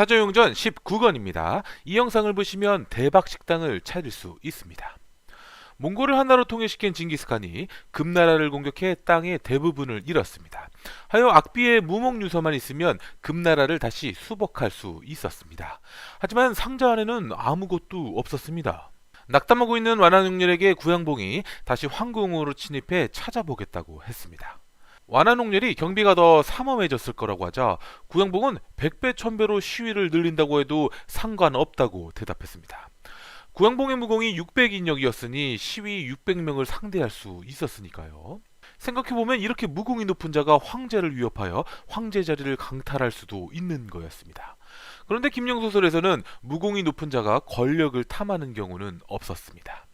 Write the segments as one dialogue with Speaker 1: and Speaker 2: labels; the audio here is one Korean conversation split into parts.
Speaker 1: 사저용전 19권입니다. 이 영상을 보시면 대박 식당을 찾을 수 있습니다. 몽골을 하나로 통일시킨 징기스칸이 금나라를 공격해 땅의 대부분을 잃었습니다. 하여 악비의 무목유서만 있으면 금나라를 다시 수복할 수 있었습니다. 하지만 상자 안에는 아무것도 없었습니다. 낙담하고 있는 완화농렬에게 구양봉이 다시 황궁으로 침입해 찾아보겠다고 했습니다. 완화 농렬이 경비가 더 삼엄해졌을 거라고 하자 구양봉은 100배 1000배로 시위를 늘린다고 해도 상관없다고 대답했습니다. 구양봉의 무공이 600인력이었으니 시위 600명을 상대할 수 있었으니까요. 생각해보면 이렇게 무공이 높은 자가 황제를 위협하여 황제 자리를 강탈할 수도 있는 거였습니다. 그런데 김영소설에서는 무공이 높은 자가 권력을 탐하는 경우는 없었습니다.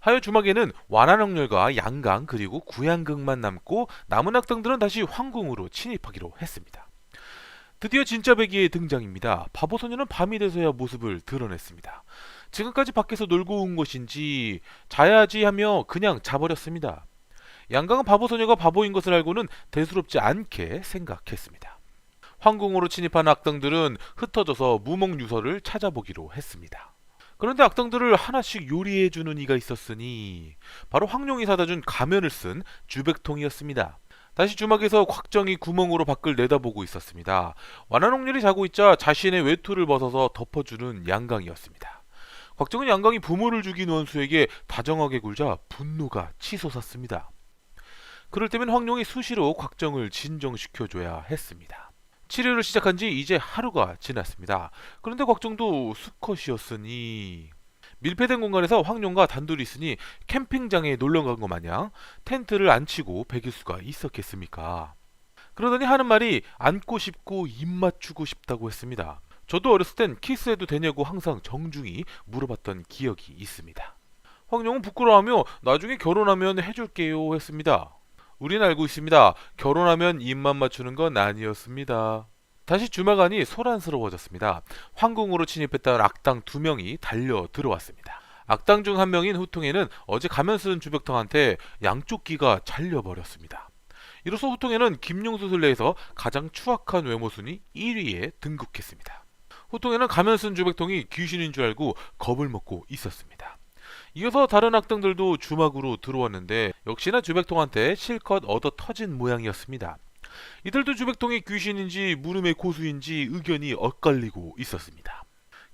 Speaker 1: 하여 주막에는 완화령렬과 양강 그리고 구양극만 남고 남은 악당들은 다시 황궁으로 침입하기로 했습니다. 드디어 진짜 배기의 등장입니다. 바보 소녀는 밤이 돼서야 모습을 드러냈습니다. 지금까지 밖에서 놀고 온 것인지 자야지 하며 그냥 자버렸습니다. 양강은 바보 소녀가 바보인 것을 알고는 대수롭지 않게 생각했습니다. 황궁으로 침입한 악당들은 흩어져서 무목유서를 찾아보기로 했습니다. 그런데 악당들을 하나씩 요리해주는 이가 있었으니 바로 황룡이 사다 준 가면을 쓴 주백통이었습니다. 다시 주막에서 곽정이 구멍으로 밖을 내다보고 있었습니다. 완화농렬이 자고 있자 자신의 외투를 벗어서 덮어주는 양강이었습니다. 곽정은 양강이 부모를 죽인 원수에게 다정하게 굴자 분노가 치솟았습니다. 그럴 때면 황룡이 수시로 곽정을 진정시켜줘야 했습니다. 치료를 시작한 지 이제 하루가 지났습니다. 그런데 곽정도 수컷이었으니 밀폐된 공간에서 황룡과 단둘이 있으니 캠핑장에 놀러 간 것 마냥 텐트를 안 치고 배길 수가 있었겠습니까? 그러더니 하는 말이 안고 싶고 입 맞추고 싶다고 했습니다. 저도 어렸을 땐 키스해도 되냐고 항상 정중히 물어봤던 기억이 있습니다. 황룡은 부끄러워하며 나중에 결혼하면 해줄게요 했습니다. 우린 알고 있습니다. 결혼하면 입만 맞추는 건 아니었습니다. 다시 주마간이 소란스러워졌습니다. 황궁으로 침입했던 악당 두 명이 달려 들어왔습니다. 악당 중 한 명인 후통에는 어제 가면 쓴 주벽통한테 양쪽 귀가 잘려버렸습니다. 이로써 후통에는 김용수술 내에서 가장 추악한 외모순위 1위에 등극했습니다. 후통에는 가면 쓴 주백통이 귀신인 줄 알고 겁을 먹고 있었습니다. 이어서 다른 악당들도 주막으로 들어왔는데 역시나 주백통한테 실컷 얻어 터진 모양이었습니다. 이들도 주백통이 귀신인지 무름의 고수인지 의견이 엇갈리고 있었습니다.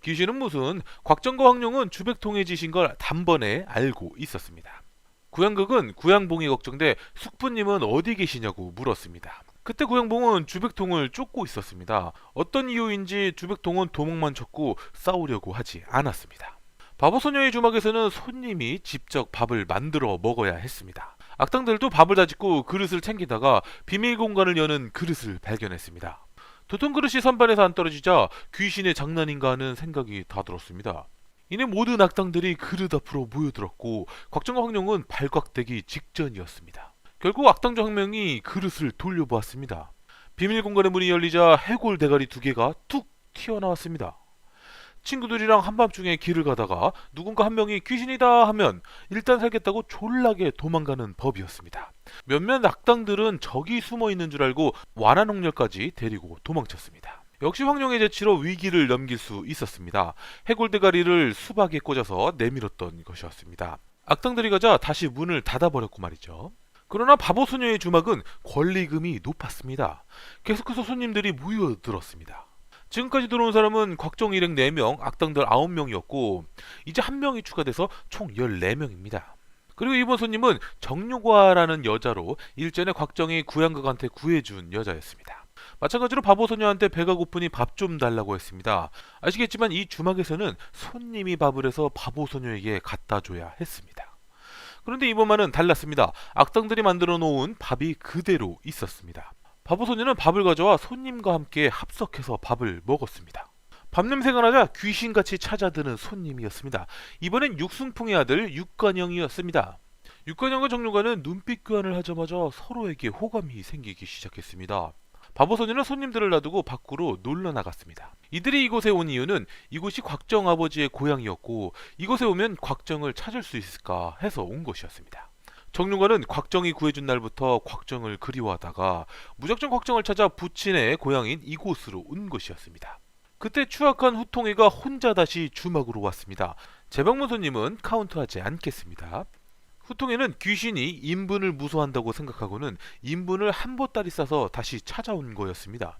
Speaker 1: 귀신은 무슨 곽정과 황룡은 주백통에 지신 걸 단번에 알고 있었습니다. 구양극은 구양봉이 걱정돼 숙부님은 어디 계시냐고 물었습니다. 그때 구양봉은 주백통을 쫓고 있었습니다. 어떤 이유인지 주백통은 도망만 쳤고 싸우려고 하지 않았습니다. 바보소녀의 주막에서는 손님이 직접 밥을 만들어 먹어야 했습니다. 악당들도 밥을 다 짓고 그릇을 챙기다가 비밀 공간을 여는 그릇을 발견했습니다. 도통 그릇이 선반에서 안 떨어지자 귀신의 장난인가 하는 생각이 다 들었습니다. 이내 모든 악당들이 그릇 앞으로 모여들었고 곽정과 황룡은 발각되기 직전이었습니다. 결국 악당 중한 명이 그릇을 돌려보았습니다. 비밀 공간의 문이 열리자 해골 대가리 두 개가 툭 튀어나왔습니다. 친구들이랑 한밤중에 길을 가다가 누군가 한 명이 귀신이다 하면 일단 살겠다고 졸라게 도망가는 법이었습니다. 몇몇 악당들은 적이 숨어 있는 줄 알고 완화농렬까지 데리고 도망쳤습니다. 역시 황룡의 재치로 위기를 넘길 수 있었습니다. 해골 대가리를 수박에 꽂아서 내밀었던 것이었습니다. 악당들이 가자 다시 문을 닫아버렸고 말이죠. 그러나 바보 소녀의 주막은 권리금이 높았습니다. 계속해서 손님들이 모여들었습니다. 지금까지 들어온 사람은 곽정 일행 4명, 악당들 9명이었고 이제 한 명이 추가돼서 총 14명입니다. 그리고 이번 손님은 정유과라는 여자로 일전에 곽정이 구양극한테 구해준 여자였습니다. 마찬가지로 바보 소녀한테 배가 고프니 밥 좀 달라고 했습니다. 아시겠지만 이 주막에서는 손님이 밥을 해서 바보 소녀에게 갖다 줘야 했습니다. 그런데 이번만은 달랐습니다. 악당들이 만들어 놓은 밥이 그대로 있었습니다. 바보 소녀는 밥을 가져와 손님과 함께 합석해서 밥을 먹었습니다. 밥 냄새가 나자 귀신같이 찾아드는 손님이었습니다. 이번엔 육승풍의 아들 육관영이었습니다. 육관영과 정유관은 눈빛 교환을 하자마자 서로에게 호감이 생기기 시작했습니다. 바보 소녀는 손님들을 놔두고 밖으로 놀러 나갔습니다. 이들이 이곳에 온 이유는 이곳이 곽정 아버지의 고향이었고 이곳에 오면 곽정을 찾을 수 있을까 해서 온 것이었습니다. 정룡관은 곽정이 구해준 날부터 곽정을 그리워하다가 무작정 곽정을 찾아 부친의 고향인 이곳으로 온 것이었습니다. 그때 추악한 후통이가 혼자 다시 주막으로 왔습니다. 재방문 손님은 카운트하지 않겠습니다. 후통에는 귀신이 인분을 무서워한다고 생각하고는 인분을 한 보따리 싸서 다시 찾아온 거였습니다.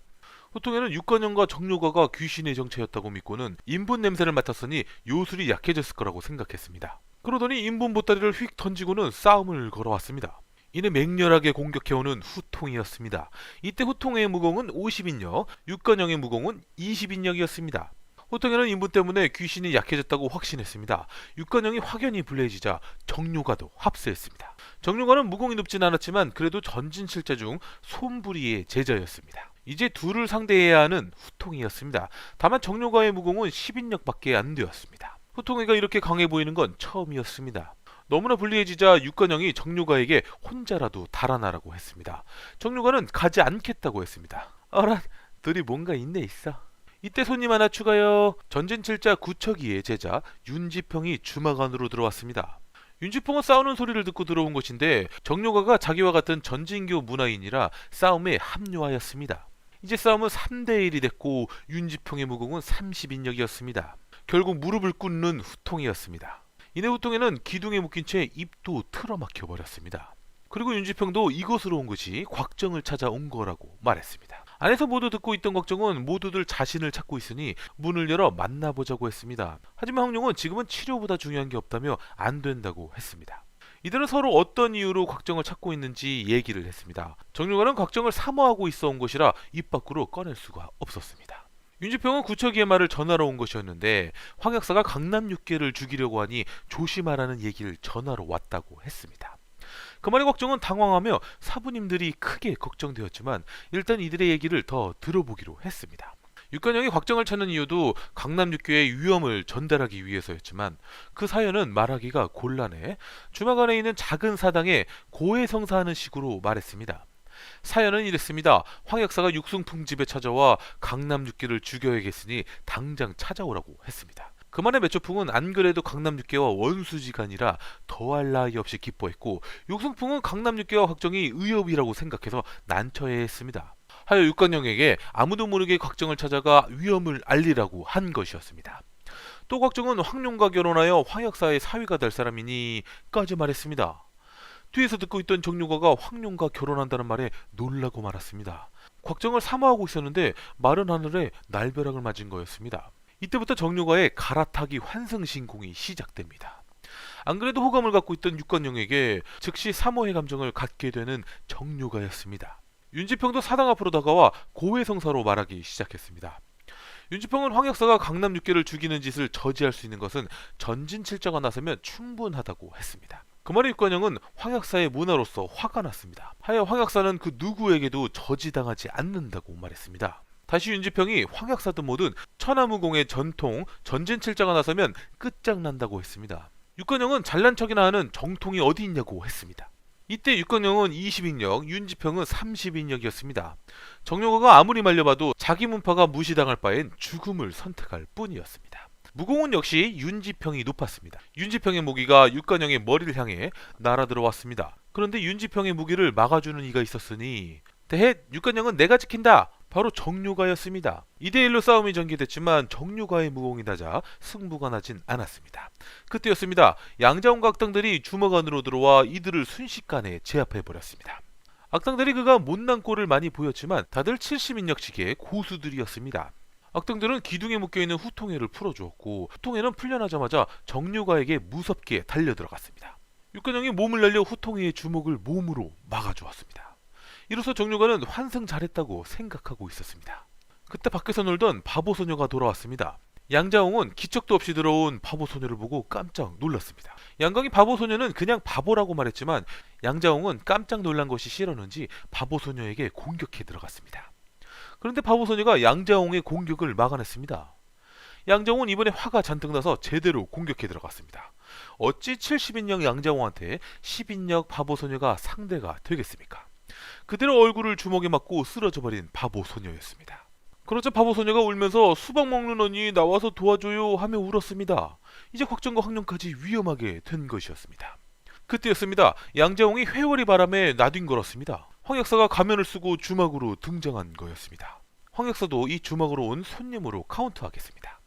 Speaker 1: 후통에는 육관형과 정료가가 귀신의 정체였다고 믿고는 인분 냄새를 맡았으니 요술이 약해졌을 거라고 생각했습니다. 그러더니 인분 보따리를 휙 던지고는 싸움을 걸어왔습니다. 이내 맹렬하게 공격해오는 후통이었습니다. 이때 후통의 무공은 50인력, 육관형의 무공은 20인력이었습니다. 호통에는 인분 때문에 귀신이 약해졌다고 확신했습니다. 육관형이 확연히 불리해지자 정료가도 합세했습니다. 정료가는 무공이 높진 않았지만 그래도 전진 칠자 중 솜부리의 제자였습니다. 이제 둘을 상대해야 하는 후통이었습니다. 다만 정료가의 무공은 10인력밖에 안 되었습니다. 후통이가 이렇게 강해 보이는 건 처음이었습니다. 너무나 불리해지자 육관형이 정료가에게 혼자라도 달아나라고 했습니다. 정료가는 가지 않겠다고 했습니다. 어란, 둘이 뭔가 있네 있어. 이때 손님 하나 추가요. 전진칠자 구척이의 제자 윤지평이 주막 안으로 들어왔습니다. 윤지평은 싸우는 소리를 듣고 들어온 것인데 정료가가 자기와 같은 전진교 문화인이라 싸움에 합류하였습니다. 이제 싸움은 3대1이 됐고 윤지평의 무공은 30인력이었습니다. 결국 무릎을 꿇는 후통이었습니다. 이내 후통에는 기둥에 묶인 채 입도 틀어막혀 버렸습니다. 그리고 윤지평도 이곳으로 온 것이 곽정을 찾아온 거라고 말했습니다. 안에서 모두 듣고 있던 곽정은 모두들 자신을 찾고 있으니 문을 열어 만나보자고 했습니다. 하지만 황룡은 지금은 치료보다 중요한 게 없다며 안 된다고 했습니다. 이들은 서로 어떤 이유로 곽정을 찾고 있는지 얘기를 했습니다. 정유관은 곽정을 사모하고 있어 온 것이라 입 밖으로 꺼낼 수가 없었습니다. 윤지평은 구척이의 말을 전하러 온 것이었는데 황 약사가 강남 육계를 죽이려고 하니 조심하라는 얘기를 전하러 왔다고 했습니다. 그 말에 걱정은 당황하며 사부님들이 크게 걱정되었지만 일단 이들의 얘기를 더 들어보기로 했습니다. 육관영이 곽정을 찾는 이유도 강남 육교의 위험을 전달하기 위해서였지만 그 사연은 말하기가 곤란해 주막 안에 있는 작은 사당에 고해 성사하는 식으로 말했습니다. 사연은 이랬습니다. 황 역사가 육승풍 집에 찾아와 강남 육계를 죽여야겠으니 당장 찾아오라고 했습니다. 그만의 매초풍은 안 그래도 강남 육계와 원수지간이라 더할 나위 없이 기뻐했고 육승풍은 강남 육계와 확정이 의협이라고 생각해서 난처해했습니다. 하여 육관영에게 아무도 모르게 곽정을 찾아가 위험을 알리라고 한 것이었습니다. 또 곽정은 황룡과 결혼하여 황역사의 사위가 될 사람이니까지 말했습니다. 뒤에서 듣고 있던 정룡가가 황룡과 결혼한다는 말에 놀라고 말았습니다. 곽정을 사모하고 있었는데 마른 하늘에 날벼락을 맞은 거였습니다. 이때부터 정룡가의 갈아타기 환승신공이 시작됩니다. 안 그래도 호감을 갖고 있던 육관영에게 즉시 사모의 감정을 갖게 되는 정룡가였습니다. 윤지평도 사당 앞으로 다가와 고해성사로 말하기 시작했습니다. 윤지평은 황역사가 강남 육계를 죽이는 짓을 저지할 수 있는 것은 전진칠자가 나서면 충분하다고 했습니다. 그 말에 육관영은 황역사의 문화로서 화가 났습니다. 하여 황역사는 그 누구에게도 저지당하지 않는다고 말했습니다. 다시 윤지평이 황역사든 뭐든 천하무공의 전통 전진칠자가 나서면 끝장난다고 했습니다. 육관영은 잘난 척이나 하는 정통이 어디 있냐고 했습니다. 이때 육건영은 20인력, 윤지평은 30인력이었습니다. 정용호가 아무리 말려봐도 자기 문파가 무시당할 바엔 죽음을 선택할 뿐이었습니다. 무공은 역시 윤지평이 높았습니다. 윤지평의 무기가 육관영의 머리를 향해 날아들어왔습니다. 그런데 윤지평의 무기를 막아주는 이가 있었으니 대헷 육관영은 내가 지킨다. 바로 정류가였습니다. 2대1로 싸움이 전개됐지만 정류가의 무공이다자 승부가 나진 않았습니다. 그때였습니다. 양자원과 악당들이 주먹 안으로 들어와 이들을 순식간에 제압해버렸습니다. 악당들이 그가 못난 꼴을 많이 보였지만 다들 70인력씩의 고수들이었습니다. 악당들은 기둥에 묶여있는 후통회를 풀어주었고 후통회는 풀려나자마자 정류가에게 무섭게 달려들어갔습니다. 육관영이 몸을 날려 후통회의 주먹을 몸으로 막아주었습니다. 이로써 정류가는 환승 잘했다고 생각하고 있었습니다. 그때 밖에서 놀던 바보 소녀가 돌아왔습니다. 양자홍은 기척도 없이 들어온 바보 소녀를 보고 깜짝 놀랐습니다. 양강이 바보 소녀는 그냥 바보라고 말했지만 양자홍은 깜짝 놀란 것이 싫었는지 바보 소녀에게 공격해 들어갔습니다. 그런데 바보 소녀가 양자홍의 공격을 막아냈습니다. 양자홍은 이번에 화가 잔뜩 나서 제대로 공격해 들어갔습니다. 어찌 70인력 양자홍한테 10인력 바보 소녀가 상대가 되겠습니까? 그대로 얼굴을 주먹에 맞고 쓰러져 버린 바보 소녀였습니다. 그러자 바보 소녀가 울면서 수박 먹는 언니 나와서 도와줘요 하며 울었습니다. 이제 확정과 확령까지 위험하게 된 것이었습니다. 그때였습니다. 양재홍이 회오리 바람에 나뒹걸었습니다. 황 역사가 가면을 쓰고 주막으로 등장한 거였습니다. 황역사도 이 주먹으로 온 손님으로 카운트하겠습니다.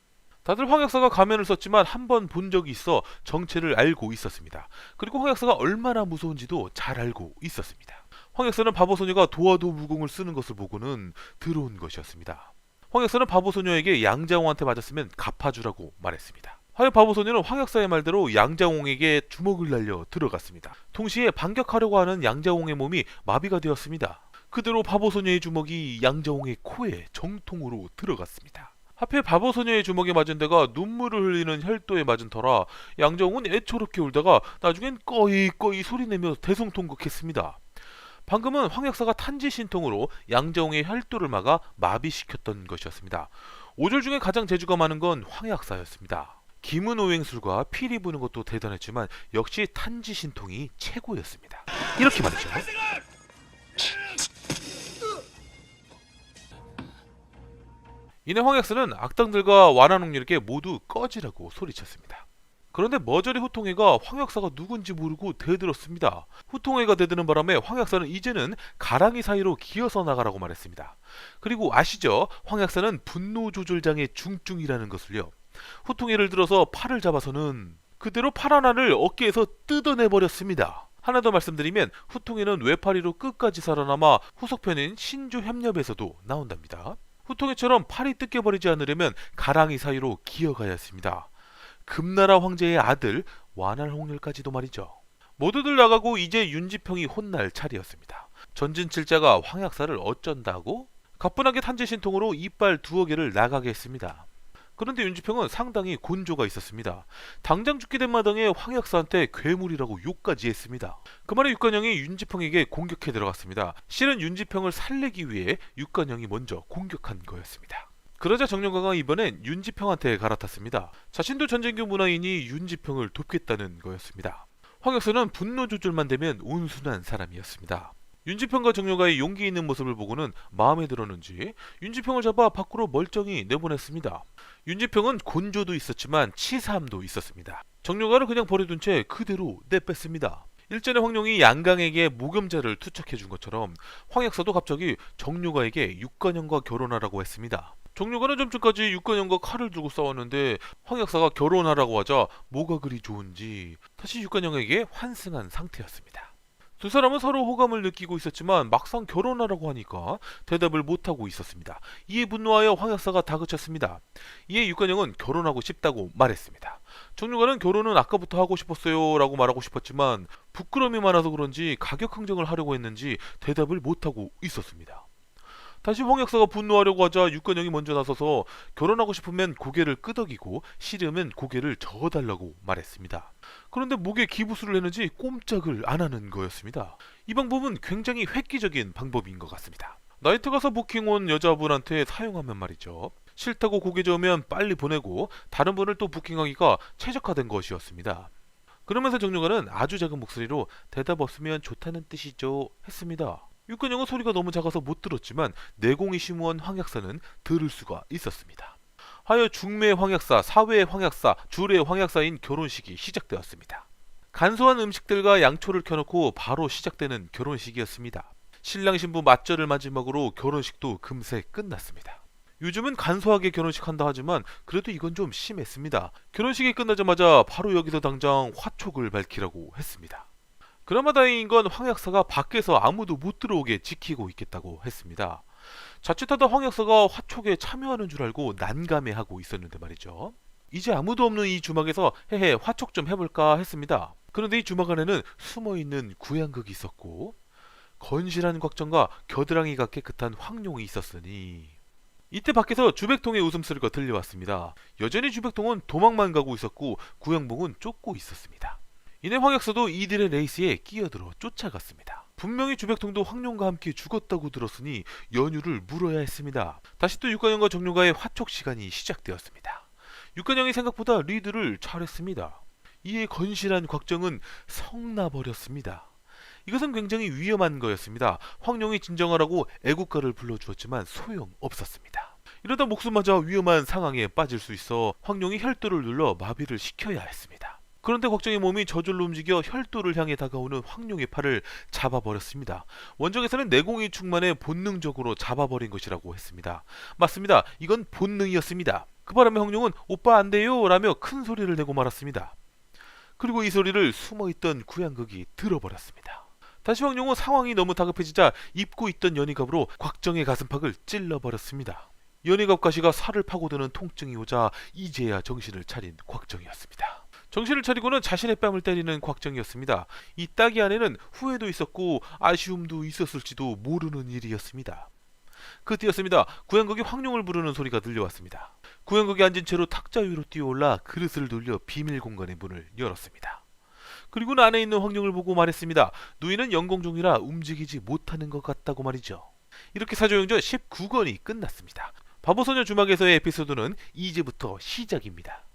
Speaker 1: 다들 황역사가 가면을 썼지만 한 번 본 적이 있어 정체를 알고 있었습니다. 그리고 황역사가 얼마나 무서운지도 잘 알고 있었습니다. 황역사는 바보소녀가 도화도 무공을 쓰는 것을 보고는 들어온 것이었습니다. 황역사는 바보소녀에게 양자홍한테 맞았으면 갚아주라고 말했습니다. 하여 바보소녀는 황역사의 말대로 양자홍에게 주먹을 날려 들어갔습니다. 동시에 반격하려고 하는 양자홍의 몸이 마비가 되었습니다. 그대로 바보소녀의 주먹이 양자홍의 코에 정통으로 들어갔습니다. 하필 바보소녀의 주먹에 맞은 데가 눈물을 흘리는 혈도에 맞은 터라 양정훈은 애초롭게 울다가 나중엔 꺼이꺼이 소리내며 대성통곡했습니다. 방금은 황역사가 탄지 신통으로 양정웅의 혈도를 막아 마비시켰던 것이었습니다. 오절 중에 가장 재주가 많은 건 황약사였습니다. 기문오행술과 피리 부는 것도 대단했지만 역시 탄지 신통이 최고였습니다. 이렇게 말이죠. 이내 황약사는 악당들과 완한홍렬에게 모두 꺼지라고 소리쳤습니다. 그런데 머저리 후통회가 황약사가 누군지 모르고 대들었습니다. 후통회가 대드는 바람에 황약사는 이제는 가랑이 사이로 기어서 나가라고 말했습니다. 그리고 아시죠? 황약사는 분노 조절장애 중증이라는 것을요. 후통회를 들어서 팔을 잡아서는 그대로 팔 하나를 어깨에서 뜯어내 버렸습니다. 하나 더 말씀드리면 후통회는 외파리로 끝까지 살아남아 후속편인 신조 협력에서도 나온답니다. 후통회처럼 팔이 뜯겨버리지 않으려면 가랑이 사이로 기어가야 했습니다. 금나라 황제의 아들 완할홍렬까지도 말이죠. 모두들 나가고 이제 윤지평이 혼날 차례였습니다. 전진칠자가 황약사를 어쩐다고? 가뿐하게 탄재신통으로 이빨 두어 개를 나가게 했습니다. 그런데 윤지평은 상당히 곤조가 있었습니다. 당장 죽게 된 마당에 황약사한테 괴물이라고 욕까지 했습니다. 그 말에 육관영이 윤지평에게 공격해 들어갔습니다. 실은 윤지평을 살리기 위해 육관영이 먼저 공격한 거였습니다. 그러자 정령가가 이번엔 윤지평한테 갈아탔습니다. 자신도 전쟁교 문화인이 윤지평을 돕겠다는 거였습니다. 황역사는 분노 조절만 되면 온순한 사람이었습니다. 윤지평과 정령가의 용기 있는 모습을 보고는 마음에 들었는지 윤지평을 잡아 밖으로 멀쩡히 내보냈습니다. 윤지평은 곤조도 있었지만 치사함도 있었습니다. 정령가를 그냥 버려둔 채 그대로 내뺐습니다. 일전에 황룡이 양강에게 모금자를 투척해 준 것처럼 황약사도 갑자기 정료가에게 육관형과 결혼하라고 했습니다. 정료가는 좀 전까지 육관형과 칼을 들고 싸웠는데 황약사가 결혼하라고 하자 뭐가 그리 좋은지 다시 육관형에게 환승한 상태였습니다. 두 사람은 서로 호감을 느끼고 있었지만 막상 결혼하라고 하니까 대답을 못하고 있었습니다. 이에 분노하여 황 약사가 다그쳤습니다. 이에 육관형은 결혼하고 싶다고 말했습니다. 정류가는 결혼은 아까부터 하고 싶었어요 라고 말하고 싶었지만 부끄러움이 많아서 그런지 가격 흥정을 하려고 했는지 대답을 못하고 있었습니다. 다시 황약사가 분노하려고 하자 육관형이 먼저 나서서 결혼하고 싶으면 고개를 끄덕이고 싫으면 고개를 저어달라고 말했습니다. 그런데 목에 기부수를 내는지 꼼짝을 안 하는 거였습니다. 이 방법은 굉장히 획기적인 방법인 것 같습니다. 나이트 가서 부킹 온 여자분한테 사용하면 말이죠. 싫다고 고개 저으면 빨리 보내고 다른 분을 또 부킹하기가 최적화된 것이었습니다. 그러면서 정류관은 아주 작은 목소리로 대답 없으면 좋다는 뜻이죠 했습니다. 육근영은 소리가 너무 작아서 못 들었지만 내공이 심오한 황약사는 들을 수가 있었습니다. 하여 중매 황약사, 사회 황약사, 주례 황약사인 결혼식이 시작되었습니다. 간소한 음식들과 양초를 켜놓고 바로 시작되는 결혼식이었습니다. 신랑 신부 맞절을 마지막으로 결혼식도 금세 끝났습니다. 요즘은 간소하게 결혼식 한다 하지만 그래도 이건 좀 심했습니다. 결혼식이 끝나자마자 바로 여기서 당장 화촉을 밝히라고 했습니다. 그나마 다행인 건 황약사가 밖에서 아무도 못 들어오게 지키고 있겠다고 했습니다. 자칫하다 황약사가 화촉에 참여하는 줄 알고 난감해하고 있었는데 말이죠. 이제 아무도 없는 이 주막에서 헤헤 화촉 좀 해볼까 했습니다. 그런데 이 주막 안에는 숨어있는 구양극이 있었고 건실한 곽정과 겨드랑이가 깨끗한 황룡이 있었으니 이때 밖에서 주백통의 웃음소리가 들려왔습니다. 여전히 주백통은 도망만 가고 있었고 구양봉은 쫓고 있었습니다. 이내 황약사도 이들의 레이스에 끼어들어 쫓아갔습니다. 분명히 주백통도 황룡과 함께 죽었다고 들었으니 연유를 물어야 했습니다. 다시 또 육관영과 정룡과의 화촉 시간이 시작되었습니다. 육관영이 생각보다 리드를 잘했습니다. 이에 건실한 곽정은 성나버렸습니다. 이것은 굉장히 위험한 거였습니다. 황룡이 진정하라고 애국가를 불러주었지만 소용없었습니다. 이러다 목숨마저 위험한 상황에 빠질 수 있어 황룡이 혈도를 눌러 마비를 시켜야 했습니다. 그런데 걱정의 몸이 저절로 움직여 혈도를 향해 다가오는 황룡의 팔을 잡아버렸습니다. 원정에서는 내공이 충만해 본능적으로 잡아버린 것이라고 했습니다. 맞습니다. 이건 본능이었습니다. 그 바람에 황룡은 오빠 안 돼요 라며 큰 소리를 내고 말았습니다. 그리고 이 소리를 숨어있던 구양극이 들어버렸습니다. 다시 황룡은 상황이 너무 다급해지자 입고 있던 연희갑으로 곽정의 가슴팍을 찔러버렸습니다. 연희갑 가시가 살을 파고드는 통증이 오자 이제야 정신을 차린 곽정이었습니다. 정신을 차리고는 자신의 뺨을 때리는 곽정이었습니다. 이 따기 안에는 후회도 있었고 아쉬움도 있었을지도 모르는 일이었습니다. 그때였습니다. 구양극이 황룡을 부르는 소리가 들려왔습니다. 구양극이 앉은 채로 탁자 위로 뛰어올라 그릇을 돌려 비밀 공간의 문을 열었습니다. 그리고는 안에 있는 황룡을 보고 말했습니다. 누이는 영공종이라 움직이지 못하는 것 같다고 말이죠. 이렇게 사조영전 19권이 끝났습니다. 바보소녀 주막에서의 에피소드는 이제부터 시작입니다.